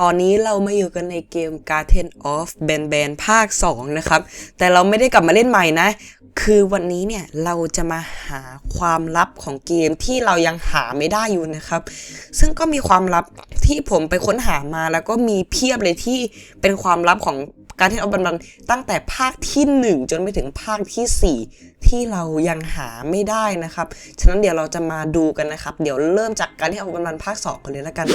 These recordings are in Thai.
ตอนนี้เรามาอยู่กันในเกม Garden of b a n b a n ภาค 2 นะครับ แต่เราไม่ได้กลับมาเล่นใหม่นะ คือวันนี้เนี่ยเราจะมาหาความลับของเกมที่เรายังหาไม่ได้อยู่นะครับ ซึ่งก็มีความลับที่ผมไปค้นหามาแล้วก็มีเพียบเลยที่เป็นความลับของ Garden of b a n b a n ตั้งแต่ภาคที่ 1 จนไปถึงภาคที่ 4 ที่เรายังหาไม่ได้นะครับ ฉะนั้นเดี๋ยวเราจะมาดูกันนะครับ เดี๋ยวเริ่มจาก Garden of b a n b a n ภาค 2 กันเลยแล้วกัน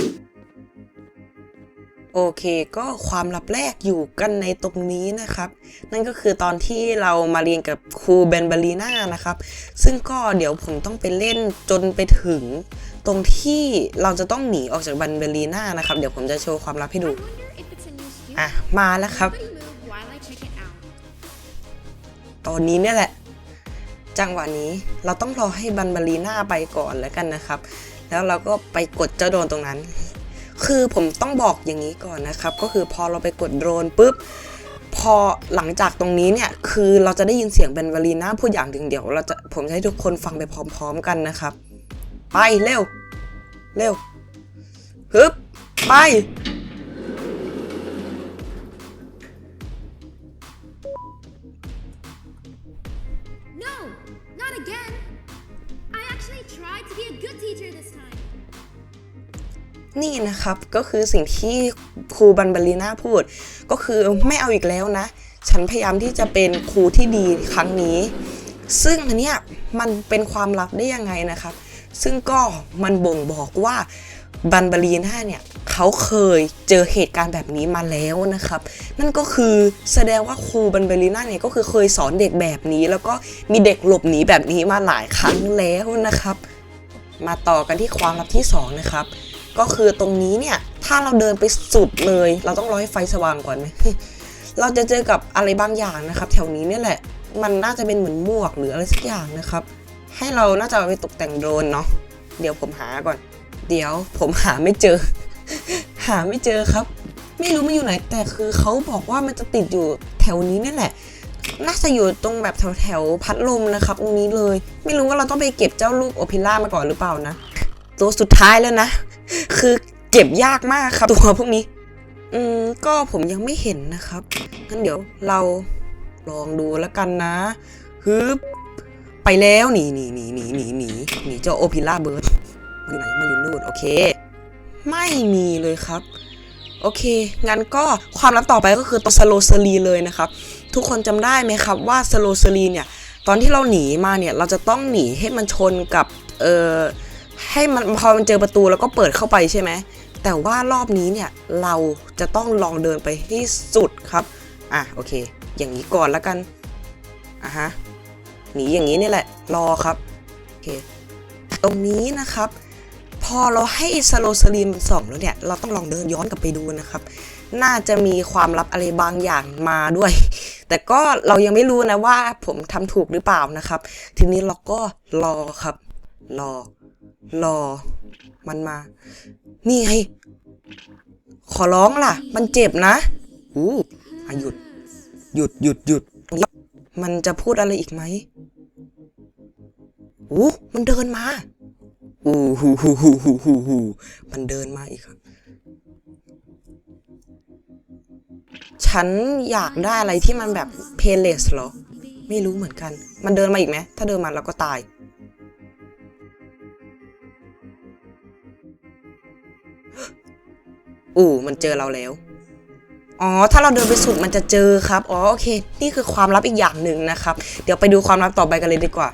โอเคก็ความลับแรกอยู่กันในตรงนี้นะครับ นั่นก็คือตอนที่เรามาเรียนกับครูเบนบารีนานะครับ ซึ่งก็เดี๋ยวผมต้องไปเล่นจนไปถึง ตรงที่เราจะต้องหนีออกจากบันเบลีนานะครับ เดี๋ยวผมจะโชว์ความลับให้ดู I wonder if it's a new skill. อะ มาแล้วครับ Somebody move while I check it out. ตอนนี้เนี่ยแหละ จังหวะนี้เราต้องรอให้บันบารีนาไปก่อนแล้วกันนะครับ แล้วเราก็ไปกดเจ้าโดรนตรงนั้น คือผมต้องบอกอย่างนี้ก่อนนะครับ ก็คือพอเราไปกดโดรนปุ๊บพอหลังจากตรงนี้เนี่ยคือเราจะได้ยินเสียงเบนบารีนาพูดอย่างหนึ่งเดี๋ยวเราจะผมจะให้ทุกคนฟังไปพร้อม ๆ กันนะครับ ไปเร็ว เร็วฮึบไป นี่นะครับก็คือสิ่งที่ครูบันบารีนาพูด ก็คือไม่เอาอีกแล้วนะ ฉันพยายามที่จะเป็นครูที่ดีครั้งนี้ ซึ่งอันเนี้ยมันเป็นความลับได้ยังไงนะครับ ซึ่งก็มันบ่งบอกว่าบันบารีนาเนี่ยเขาเคยเจอเหตุการณ์แบบนี้มาแล้วนะครับ นั่นก็คือแสดงว่าครูบันบารีนาเนี่ยก็คือเคยสอนเด็กแบบนี้ แล้วก็มีเด็กหลบหนีแบบนี้มาหลายครั้งแล้วนะครับ มาต่อกันที่ความลับที่สองนะครับ ก็คือตรงนี้เนี่ยถ้าเราเดินไปสุดเลย เราต้องรอให้ไฟสว่างก่อนไหมเราจะเจอกับอะไรบางอย่างนะครับ แถวนี้เนี่ยแหละ มันน่าจะเป็นเหมือนหมวกหรืออะไรสักอย่างนะครับ ให้เราน่าจะไปตกแต่งโดรนเนาะเดี๋ยวผมหาก่อน เดี๋ยวผมหาไม่เจอ หาไม่เจอครับ ไม่รู้มันอยู่ไหน แต่คือเขาบอกว่ามันจะติดอยู่แถวนี้นี่แหละ น่าจะอยู่ตรงแบบแถวแถวพัดลมนะครับ ตรงนี้เลย ไม่รู้ว่าเราต้องไปเก็บเจ้าลูกโอพิล่ามาก่อนหรือเปล่านะ ตัวสุดท้ายแล้วนะ คือเก็บยากมากครับ ตัวพวกนี้ อืมก็ผมยังไม่เห็นนะครับงั้นเดี๋ยวเราลองดูแล้วกันนะฮึบไปแล้วหนีหนีหนีหนีหนีหนีหนีเจ้าโอพิล่าเบิร์ดอยู่ไหนมาอยู่นู่นโอเค ไม่มีเลยครับ โอเค งั้นก็ความลับต่อไปก็คือตัวสโลเซรีเลยนะครับ ทุกคนจำได้ไหมครับว่าสโลเซรีเนี่ย ตอนที่เราหนีมาเนี่ย เราจะต้องหนีให้มันชนกับ เอ่อ ให้มันพอมันเจอประตูแล้วก็เปิดเข้าไปใช่ไหมแต่ว่ารอบนี้เนี่ยเราจะต้องลองเดินไปให้สุดครับอะโอเค อย่างนี้ก่อนแล้วกันอะฮะหนีอย่างนี้นี่แหละรอครับโอเคตรงนี้นะครับ พอเราให้สโลสลีมสองแล้วเนี่ยเราต้องลองเดินย้อนกลับไปดูนะครับ น่าจะมีความลับอะไรบางอย่างมาด้วย แต่ก็เรายังไม่รู้นะว่าผมทำถูกหรือเปล่านะครับ ทีนี้เราก็รอครับรอ รอ มันมา นี่ไง ขอร้องล่ะ มันเจ็บนะอู้หยุด หยุดหยุดหยุด มันจะพูดอะไรอีกไหมอู้มันเดินมาอู้หูหูหูหูหูหูมันเดินมาอีกครับ ฉันอยากได้อะไรที่มันแบบเพลเลสเหรอ ไม่รู้เหมือนกัน มันเดินมาอีกไหม ถ้าเดินมาเราก็ตาย อู้มันเจอเราแล้ว อ๋อ ถ้าเราเดินไปสุดมันจะเจอครับ อ๋อ โอเค นี่คือความลับอีกอย่างหนึ่งนะครับ เดี๋ยวไปดูความลับต่อไปกันเลยดีกว่า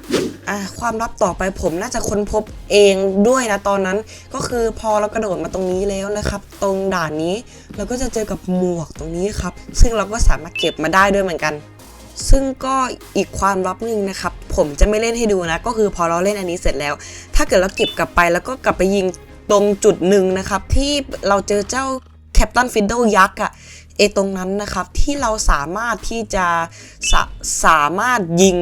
อะ ความลับต่อไปผมน่าจะค้นพบเองด้วยนะตอนนั้น ก็คือพอเรากระโดดมาตรงนี้แล้วนะครับ ตรงด่านนี้เราก็จะเจอกับหมวกตรงนี้ครับ ซึ่งเราก็สามารถเก็บมาได้ด้วยเหมือนกันซึ่งก็อีกความลับหนึ่งนะครับ ผมจะไม่เล่นให้ดูนะ ก็คือพอเราเล่นอันนี้เสร็จแล้ว ถ้าเกิดเราเก็บกลับไปแล้วก็กลับไปยิง ตรงจุดหนึ่งนะครับที่เราเจอเจ้าแคปตันฟิดเดิลยักษ์อะเอตรงนั้นนะครับที่เราสามารถที่จะสสามารถยิง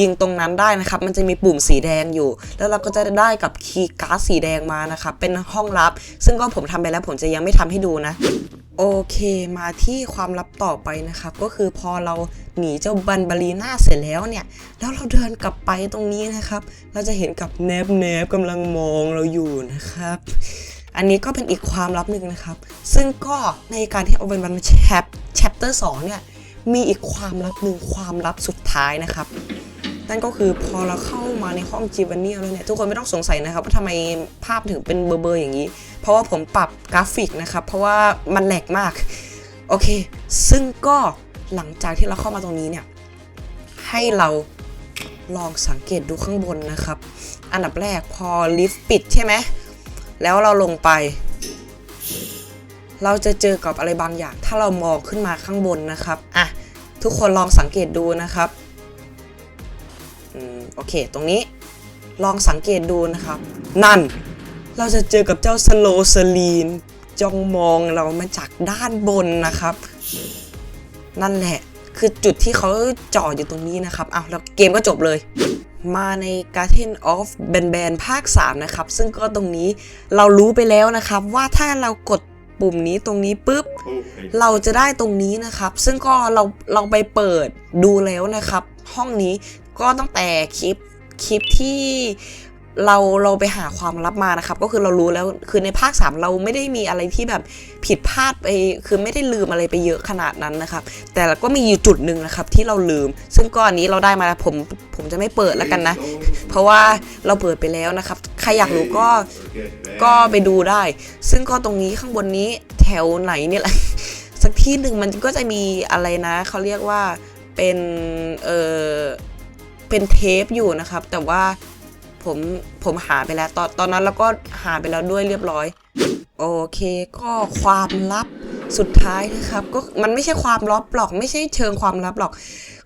ยิงตรงนั้นได้นะครับ มันจะมีปุ่มสีแดงอยู่ แล้วเราก็จะได้กับคีย์การ์ดสีแดงมานะครับ เป็นห้องลับ ซึ่งก็ผมทำไปแล้วผมจะยังไม่ทำให้ดูนะ โอเคมาที่ความลับต่อไปนะครับ ก็คือพอเราหนีเจ้าบันบารีน่าเสร็จแล้วเนี่ย แล้วเราเดินกลับไปตรงนี้นะครับ เราจะเห็นกับแนบแนบกำลังมองเราอยู่นะครับอันนี้ก็เป็นอีกความลับหนึ่งนะครับ ซึ่งก็ในการที่เอาเป็นวันแชป chapter 2เนี่ย มีอีกความลับหนึ่งความลับสุดท้ายนะครับ นั่นก็คือพอเราเข้ามาในห้องจีวานีแล้วเนี่ยทุกคนไม่ต้องสงสัยนะครับว่าทำไมภาพถึงเป็นเบอร์ๆอย่างนี้ เพราะว่าผมปรับกราฟิกนะครับ เพราะว่ามันแหลกมาก โอเค ซึ่งก็หลังจากที่เราเข้ามาตรงนี้เนี่ย ให้เราลองสังเกตดูข้างบนนะครับ อันดับแรกพอลิฟต์ปิดใช่ไหม แล้วเราลงไป เราจะเจอกับอะไรบางอย่าง ถ้าเรามองขึ้นมาข้างบนนะครับ อะ ทุกคนลองสังเกตดูนะครับ โอเค ตรงนี้ลองสังเกตดูนะครับ นั่น เราจะเจอกับเจ้าสโลสลีนจ้องมองเรามาจากด้านบนนะครับ นั่นแหละ คือจุดที่เขาจ่ออยู่ตรงนี้นะครับอ้าวแล้วเกมก็จบเลย มาใน Garden of b a n b a n ภาค 3 นะครับ ซึ่งก็ตรงนี้เรารู้ไปแล้วนะครับ ว่าถ้าเรากดปุ่มนี้ตรงนี้ปุ๊บ เราจะได้ตรงนี้นะครับ ซึ่งก็เราเราไปเปิดดูแล้วนะครับ ห้องนี้ ก็ตั้งแต่คลิปคลิปที่เราเราไปหาความลับมานะครับ ก็คือเรารู้แล้วคือในภาค 3 เราไม่ได้มีอะไรที่แบบผิดพลาดไปคือไม่ได้ลืมอะไรไปเยอะขนาดนั้นนะครับ แต่ก็มีอยู่จุดหนึ่งนะครับที่เราลืม ซึ่งก็อันนี้เราได้มาแล้วผมผมจะไม่เปิดแล้วกันนะ เพราะว่าเราเปิดไปแล้วนะครับใครอยากรู้ก็ก็ไปดูได้ ซึ่งก็ตรงนี้ข้างบนนี้แถวไหนเนี่ยแหละสักที่หนึ่งมันก็จะมีอะไรนะเขาเรียกว่าเป็นเออ เป็นเทปอยู่นะครับ แต่ว่าผมผมหาไปแล้ว ตอนตอนนั้นเราก็หาไปแล้วด้วยเรียบร้อย โอเค ก็ความลับ สุดท้ายนะครับ ก็มันไม่ใช่ความลับหรอก ไม่ใช่เชิงความลับหรอก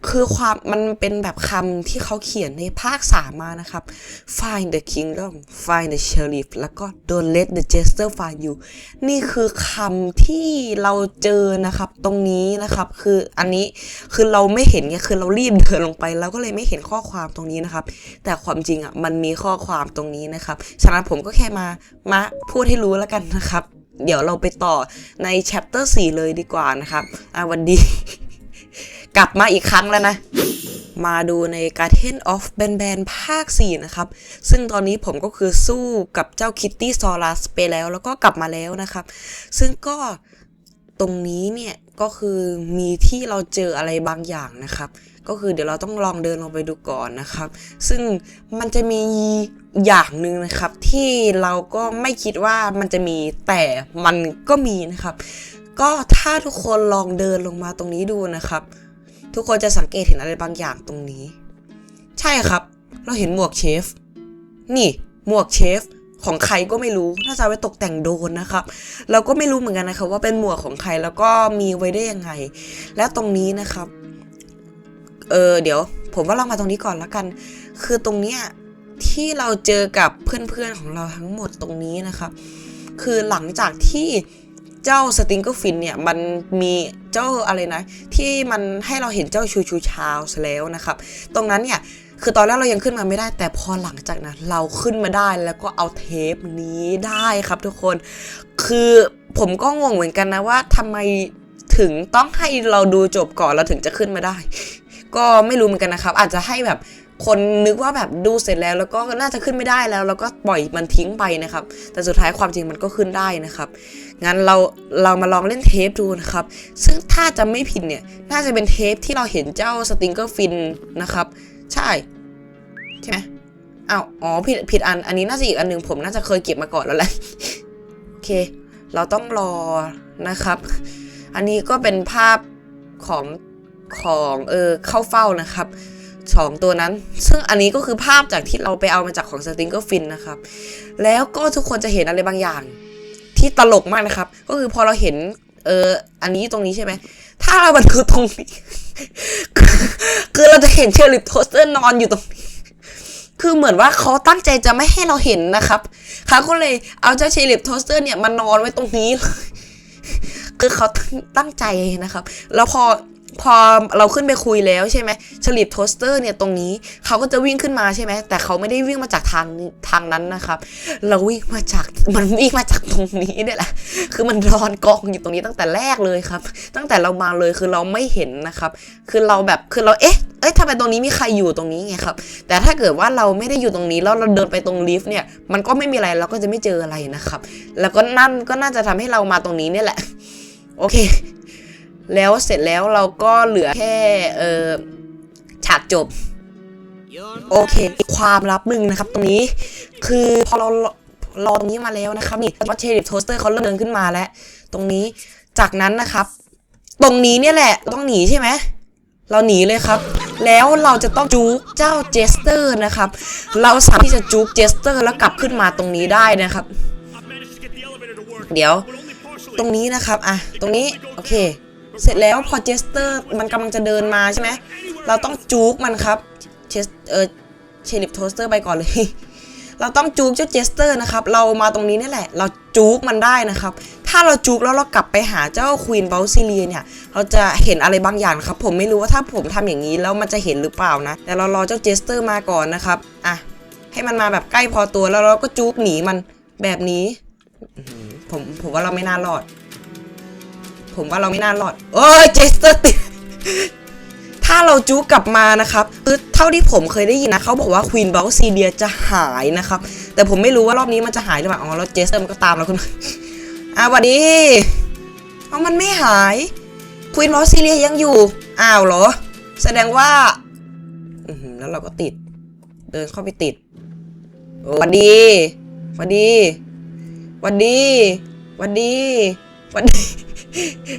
คือความมันเป็นแบบคำที่เขาเขียนในภาคสามานะครับ find the kingdom find the sheriff แล้วก็ don't let the jester find you นี่คือคำที่เราเจอนะครับ ตรงนี้นะครับ คืออันนี้คือเราไม่เห็นไงคือเรารีบเดินลงไปเราก็เลยไม่เห็นข้อความตรงนี้นะครับ แต่ความจริงอะมันมีข้อความตรงนี้นะครับฉะนั้นผมก็แค่มามาพูดให้รู้แล้วกันนะครับ เดี๋ยวเราไปต่อใน chapter 4 เลยดีกว่านะครับอะวันดี กลับมาอีกครั้งแล้วนะ มาดูใน Garden of b a n b a n ภาค 4 นะครับ ซึ่งตอนนี้ผมก็คือสู้กับเจ้าคิตตี้ซอรัสไปแล้วแล้วก็กลับมาแล้วนะครับ ซึ่งก็ตรงนี้เนี่ยก็คือมีที่เราเจออะไรบางอย่างนะครับ ก็คือเดี๋ยวเราต้องลองเดินลงไปดูก่อนนะครับ ซึ่งมันจะมีอย่างหนึ่งนะครับที่เราก็ไม่คิดว่ามันจะมีแต่มันก็มีนะครับ ก็ถ้าทุกคนลองเดินลงมาตรงนี้ดูนะครับ ทุกคนจะสังเกตเห็นอะไรบางอย่างตรงนี้ ใช่ครับ เราเห็นหมวกเชฟ นี่หมวกเชฟของใครก็ไม่รู้ น่าจะไว้ตกแต่งโดนนะครับ เราก็ไม่รู้เหมือนกันนะครับว่าเป็นหมวกของใครแล้วก็มีไว้ได้ยังไง และตรงนี้นะครับ เออเดี๋ยว ผมว่าเรามาตรงนี้ก่อนละกัน คือตรงเนี้ยที่เราเจอกับเพื่อนๆของเราทั้งหมดตรงนี้นะครับ คือหลังจากที่เจ้าสติงเกอร์ฟินเนี่ยมันมีเจ้าอะไรนะ ที่มันให้เราเห็นเจ้าชูชูชาวส์แล้วนะครับ ตรงนั้นเนี่ยคือตอนแรกเรายังขึ้นมาไม่ได้ แต่พอหลังจากนั้นเราขึ้นมาได้แล้วก็เอาเทปนี้ได้ครับทุกคน คือผมก็งงเหมือนกันนะว่าทำไมถึงต้องให้เราดูจบก่อนเราถึงจะขึ้นมาได้ ก็ไม่รู้เหมือนกันนะครับ อาจจะให้แบบคนนึกว่าแบบดูเสร็จแล้ว แล้วก็น่าจะขึ้นไม่ได้แล้ว แล้วก็ปล่อยมันทิ้งไปนะครับ แต่สุดท้ายความจริงมันก็ขึ้นได้นะครับ งั้นเราเรามาลองเล่นเทปดูนะครับ ซึ่งถ้าจะไม่ผิดเนี่ย น่าจะเป็นเทปที่เราเห็นเจ้าสติงเกอร์ฟินนะครับ ใช่ ใช่ไหมอ้าวอ๋อผิดผิดอัน อันนี้น่าจะอีกอันหนึ่งผมน่าจะเคยเก็บมาก่อนแล้วแหละ โอเค เราต้องรอนะครับ อันนี้ก็เป็นภาพของ ของเออเข้าเฝ้านะครับสองตัวนั้น ซึ่งอันนี้ก็คือภาพจากที่เราไปเอามาจากของสติงเกอร์ฟินนะครับ แล้วก็ทุกคนจะเห็นอะไรบางอย่าง ที่ตลกมากนะครับ ก็คือพอเราเห็นเอออันนี้ตรงนี้ใช่ไหม ถ้าเรามันคือตรงนี้ คือเราจะเห็นเชอร์ลิปโทสเตอร์นอนอยู่ตรงนี้ คือเหมือนว่าเขาตั้งใจจะไม่ให้เราเห็นนะครับเขาก็เลยเอาเจ้าเชลิปโทสเตอร์เนี่ยมานอนไว้ตรงนี้เลยคือเขาตั้งตั้งใจนะครับ แล้วพอ พอเราขึ้นไปคุยแล้วใช่ไหมฉลิดโทสเตอร์เนี่ยตรงนี้เขาก็จะวิ่งขึ้นมาใช่ไหมแต่เขาไม่ได้วิ่งมาจากทางทางนั้นนะครับ เราวิ่งมาจากมันวิ่งมาจากตรงนี้เนี่ยแหละ คือมันรอนกองอยู่ตรงนี้ตั้งแต่แรกเลยครับ ตั้งแต่เรามาเลยคือเราไม่เห็นนะครับ คือเราแบบคือเราเอ๊ะเอ้ยทำไมตรงนี้มีใครอยู่ตรงนี้ไงครับ แต่ถ้าเกิดว่าเราไม่ได้อยู่ตรงนี้แล้วเราเดินไปตรงลิฟต์เนี่ย มันก็ไม่มีอะไรเราก็จะไม่เจออะไรนะครับ แล้วก็นั่นก็น่าจะทำให้เรามาตรงนี้เนี่ยแหละ โอเค แล้วเสร็จแล้วเราก็เหลือแค่เออฉากจบ โอเค ความลับหนึ่งนะครับ ตรงนี้คือพอเรารอตรงนี้มาแล้วนะครับนี่วัตเชริฟโทสเตอร์เขาเริ่มเดินขึ้นมาแล้ว ตรงนี้จากนั้นนะครับ ตรงนี้เนี่ยแหละต้องหนีใช่ไหมเราหนีเลยครับ แล้วเราจะต้องจูกเจ้าเจสเตอร์นะครับ เราสามารถที่จะจูกเจสเตอร์แล้วกลับขึ้นมาตรงนี้ได้นะครับ เดี๋ยว ตรงนี้นะครับอะตรงนี้โอเค เสร็จแล้วพอเจสเตอร์มันกำลังจะเดินมาใช่ไหมเราต้องจูกมันครับเชสเออเชลิปโทสเตอร์ไปก่อนเลย เราต้องจูกเจ้าเจสเตอร์นะครับ เรามาตรงนี้นี่แหละ เราจูกมันได้นะครับ ถ้าเราจูกแล้วเรากลับไปหาเจ้าควีนเบลซิเลียเนี่ย เราจะเห็นอะไรบางอย่างครับ ผมไม่รู้ว่าถ้าผมทำอย่างนี้แล้วมันจะเห็นหรือเปล่านะ แต่เรารอเจ้าเจสเตอร์มาก่อนนะครับ อะ ให้มันมาแบบใกล้พอตัวแล้วเราก็จูกหนีมันแบบนี้ ผมผมว่าเราไม่น่ารอด ผมว่าเราไม่น่ารอดโอ้ยเจสเตอร์ติดถ้าเราจูกลับมานะครับคือเท่าที่ผมเคยได้ยินนะเขาบอกว่าควีนบอลซีเดียจะหายนะครับ แต่ผมไม่รู้ว่ารอบนี้มันจะหายหรือเปล่าอ๋อแล้วเจสเตอร์มันก็ตามเราขึ้นมาอะสวัสดีเอามันไม่หายควีนบอลซีเดียยังอยู่อ้าวเหรอ แสดงว่าแล้วเราก็ติด เดินเข้าไปติดสวัสดีสวัสดีสวัสดีสวัสดีสวัสดี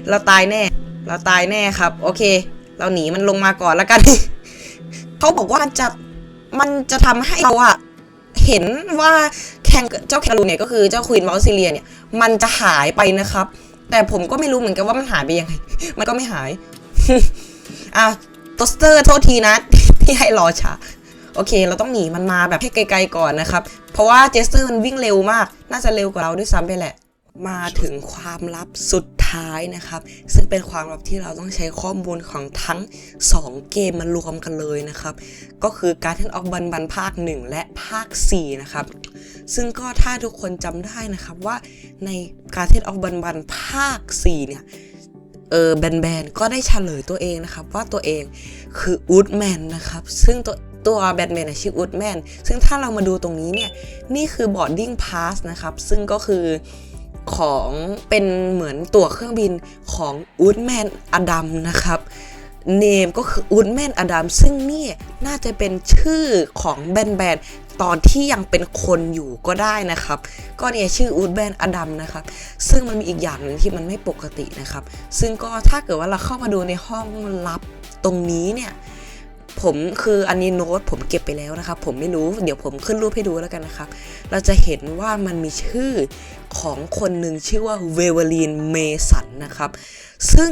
เราตายแน่ เราตายแน่ครับ โอเค เราหนีมันลงมาก่อนแล้วกัน เขาบอกว่ามันจะมันจะทำให้เราอะเห็นว่าแขงเจ้าแครูเนี่ยก็คือเจ้าควีนมอสซิเลียเนี่ย มันจะหายไปนะครับ แต่ผมก็ไม่รู้เหมือนกันว่ามันหายไปยังไง มันก็ไม่หายอะโตสเตอร์โทษทีนะ ที่ให้รอช้าโอเค เราต้องหนีมันมาแบบให้ไกลๆก่อนนะครับ เพราะว่าเจสเตอร์มันวิ่งเร็วมาก น่าจะเร็วกว่าเราด้วยซ้ำไปแหละ มาถึงความลับสุดท้ายนะครับ ซึ่งเป็นความลับที่เราต้องใช้ข้อมูลของทั้ง 2 เกมมารวมกันเลยนะครับ ก็คือ Guardian of Ban Ban ภาค 1 และภาค 4 นะครับ ซึ่งก็ถ้าทุกคนจำได้นะครับว่าใน Guardian of Ban Ban ภาค 4 เนี่ยเออแบนแบนก็ได้เฉลยตัวเองนะครับ ว่าตัวเองคืออูดแมนนะครับ ซึ่งตัวตัวแบทแมนชื่ออูดแมนซึ่งถ้าเรามาดูตรงนี้เนี่ย นี่คือบอร์ดดิ้งพาสนะครับ ซึ่งก็คือ ของเป็นเหมือนตั๋วเครื่องบินของอูดแมนอดัมนะครับเนมก็คืออูดแมนอดัมซึ่งนี่น่าจะเป็นชื่อของแบนแบนตอนที่ยังเป็นคนอยู่ก็ได้นะครับ ก็เนี่ยชื่ออูดแบนอดัมนะครับ ซึ่งมันมีอีกอย่างหนึ่งที่มันไม่ปกตินะครับ ซึ่งก็ถ้าเกิดว่าเราเข้ามาดูในห้องลับตรงนี้เนี่ย ผมคืออันนี้โน้ตผมเก็บไปแล้วนะครับ ผมไม่รู้เดี๋ยวผมขึ้นรูปให้ดูแล้วกันนะครับ เราจะเห็นว่ามันมีชื่อของคนหนึ่งชื่อว่าเวเวอรีนเมสันนะครับ ซึ่ง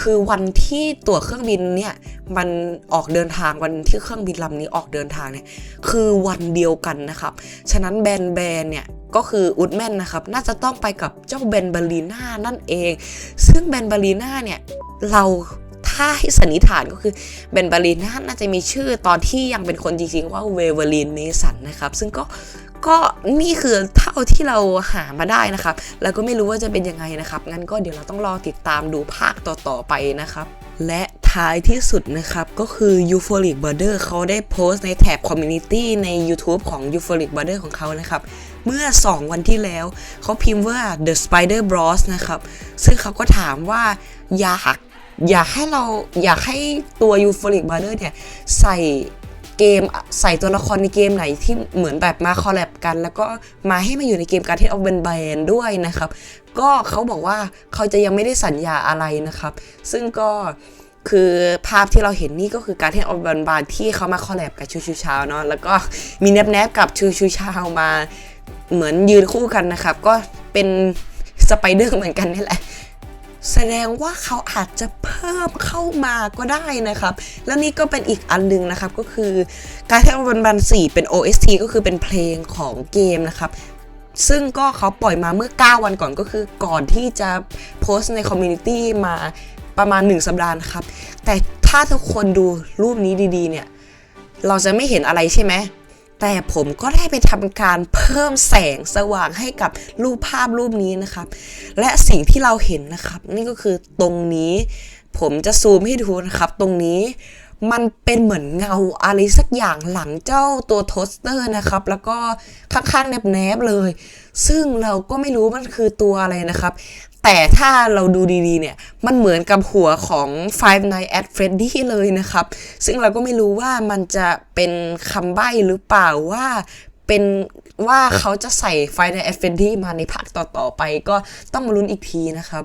คือวันที่ตั๋วเครื่องบินเนี่ยมันออกเดินทางวันที่เครื่องบินลำนี้ออกเดินทางเนี่ยคือวันเดียวกันนะครับ ฉะนั้นแบนแบนเนี่ยก็คืออุดแมนนะครับ น่าจะต้องไปกับเจ้าแบนบารีน่านั่นเอง ซึ่งแบนบารีน่าเนี่ยเรา ถ้าให้สันนิษฐานก็คือแบนบารีนน่าจะมีชื่อตอนที่ยังเป็นคนจริงๆว่าเวเวอรีนเมสันนะครับ ซึ่งก็ก็นี่คือเท่าที่เราหามาได้นะครับ แล้วก็ไม่รู้ว่าจะเป็นยังไงนะครับ งั้นก็เดี๋ยวเราต้องรอติดตามดูภาคต่อๆไปนะครับ และท้ายที่สุดนะครับ ก็คือ Euphoric Brother เขาได้โพสต์ในแท็บ Community ใน YouTube ของ Euphoric Brother ของเขานะครับ เมื่อ 2 วันที่แล้ว เขาพิมพ์ว่า The Spider Bros นะครับ ซึ่งเขาก็ถามว่าอยาก อยากให้เราอยากให้ตัว Euphoric Brother เนี่ยใส่เกมใส่ตัวละครในเกมไหนที่เหมือนแบบมาคอลแลบกัน แล้วก็มาให้มาอยู่ในเกมการที่เอาเป็นแบนด้วยนะครับ ก็เขาบอกว่าเขาจะยังไม่ได้สัญญาอะไรนะครับ ซึ่งก็คือภาพที่เราเห็นนี่ก็คือการที่เอาบันบานที่เขามาคอลแลบกับชูชูชาวเนาะแล้วก็มีแนบแนบกับชูชูชาวมาเหมือนยืนคู่กันนะครับ ก็เป็นสไปเดอร์เหมือนกันนี่แหละ แสดงว่าเขาอาจจะเพิ่มเข้ามาก็ได้นะครับ แล้วนี่ก็เป็นอีกอันหนึงนะครับ ก็คือการที่บันบัน4เป็น OST ก็คือเป็นเพลงของเกมนะครับซึ่งก็เขาปล่อยมาเมื่อ 9 วันก่อนก็คือก่อนที่จะโพสต์ในคอมมูนิตี้มาประมาณ 1 สัปดาห์นะครับ แต่ถ้าทุกคนดูรูปนี้ดีๆเนี่ย เราจะไม่เห็นอะไรใช่ไหม แต่ผมก็ได้ไปทำการเพิ่มแสงสว่างให้กับรูปภาพรูปนี้นะครับ และสิ่งที่เราเห็นนะครับ นี่ก็คือตรงนี้ ผมจะซูมให้ดูนะครับ ตรงนี้มันเป็นเหมือนเงาอะไรสักอย่างหลังเจ้าตัวโทสเตอร์นะครับ แล้วก็ข้างๆแนบๆเลย ซึ่งเราก็ไม่รู้มันคือตัวอะไรนะครับ แต่ถ้าเราดูดีๆเนี่ย มันเหมือนกับหัวของ Five Nights at Freddy เลยนะครับ ซึ่งเราก็ไม่รู้ว่ามันจะเป็นคำใบ้หรือเปล่าว่าเป็นว่าเขาจะใส่ Five Nights at Freddy มาในภาคต่อๆไป ก็ต้องมาลุ้นอีกทีนะครับ